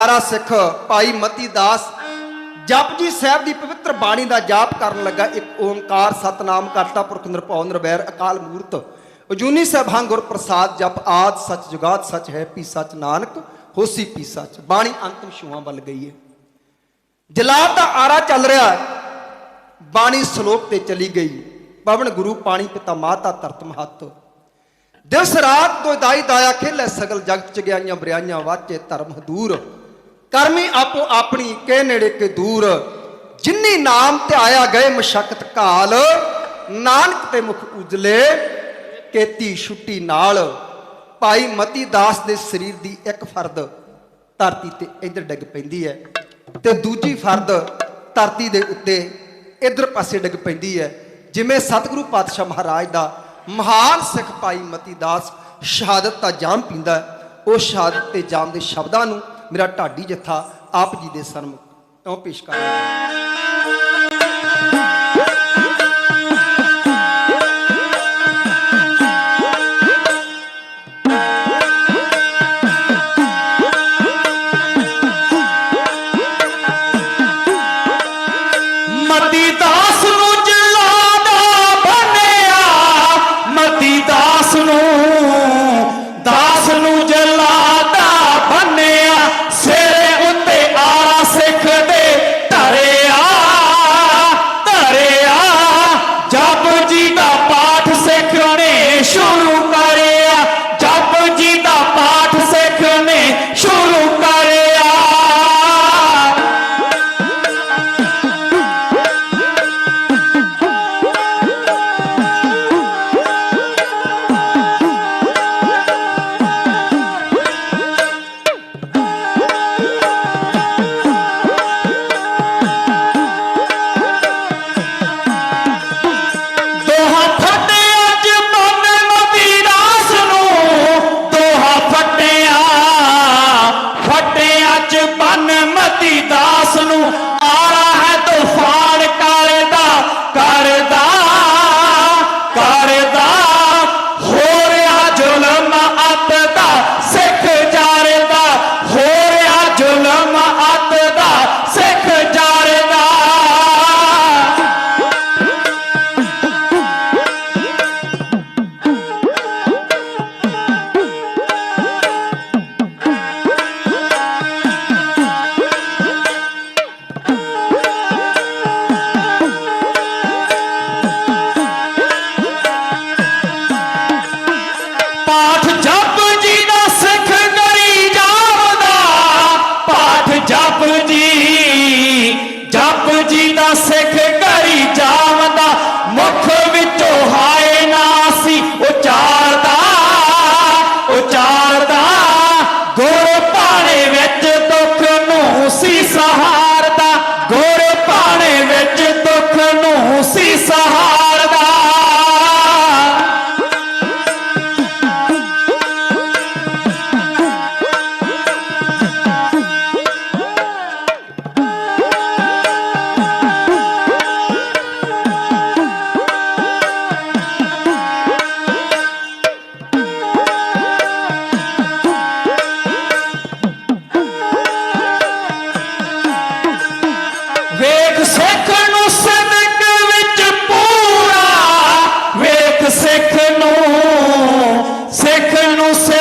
ਸਾਰਾ ਸਿੱਖ ਭਾਈ ਮਤੀ ਦਾਸ ਜਪਜੀ ਸਾਹਿਬ ਦੀ ਪਵਿੱਤਰ ਬਾਣੀ ਦਾ ਜਾਪ ਕਰਨ ਲੱਗਾ ਇੱਕ ਓੰਕਾਰ ਸਤਨਾਮ ਕਰਤਾ ਪੁਰਖ ਨਿਰਭਉ ਨਿਰਵੈਰ ਅਕਾਲ ਮੂਰਤ। ਅਜੂਨੀ ਸਭਾਂ ਗੁਰ ਪ੍ਰਸਾਦ ਜਪ ਆਦ ਸਚ ਜੁਗਾਦ ਸਚ ਹੈ ਪੀ ਸਚ ਨਾਨਕ ਹੋਸੀ ਪੀ ਸਚ। ਬਾਣੀ ਅੰਤਮ ਛੂਆਂ ਵੱਲ ਗਈ ਹੈ ਜਲਾਦ ਦਾ ਆਰਾ ਚੱਲ ਰਿਹਾ ਬਾਣੀ ਸ਼ਲੋਕ ਤੇ ਚਲੀ ਗਈ। ਪਵਨ ਗੁਰੂ, ਪਾਣੀ ਪਿਤਾ, ਮਾਤਾ, ਧਰਤ ਮਹੱਤ। ਦਿਵਸ ਰਾਤ ਤੋਂ ਦਾਈ ਦਾਇਆ ਖੇਲੇ ਸਗਲ ਜਗਤ ਚ ਗਿਆਈਆਂ ਬਰਿਆਈਆਂ ਵਾਚੇ ਧਰਮ ਹਦੂਰ ਕਰਮੀ ਆਪੋ ਆਪਣੀ ਕੇ ਨੇੜੇ ਕੇ ਦੂਰ। ਜਿਨੀ ਨਾਮ ਤੇ ਆਇਆ ਗਏ ਮਸ਼ਕਤ ਕਾਲ, ਨਾਨਕ ਤੇ ਮੁਖ ਉਜਲੇ, ਕੇਤੀ ਛੁੱਟੀ ਨਾਲ। ਭਾਈ ਮਤੀ ਦਾਸ ਦੇ ਸਰੀਰ ਦੀ ਇੱਕ ਫਰਦ ਧਰਤੀ ਤੇ ਇੱਧਰ ਡਿੱਗ ਪੈਂਦੀ ਹੈ ਤੇ ਦੂਜੀ ਫਰਦ ਧਰਤੀ ਦੇ ਉੱਤੇ ਇੱਧਰ ਪਾਸੇ ਡਿੱਗ ਪੈਂਦੀ ਹੈ। ਜਿਵੇਂ ਸਤਿਗੁਰੂ ਪਾਤਸ਼ਾਹ ਮਹਾਰਾਜ ਦਾ ਮਹਾਨ ਸਿੱਖ ਭਾਈ ਮਤੀ ਦਾਸ ਸ਼ਹਾਦਤ ਦਾ ਜਾਮ ਪੀਂਦਾ ਉਹ ਸ਼ਹਾਦਤ ਤੇ ਜਾਮ ਦੇ ਸ਼ਬਦਾਂ ਨੂੰ ਮੇਰਾ ਢਾਡੀ ਜੱਥਾ ਆਪ ਜੀ ਦੇ ਸਨਮੁਖ ਤੋਂ ਪੇਸ਼ ਕਰ ਨੂੰ से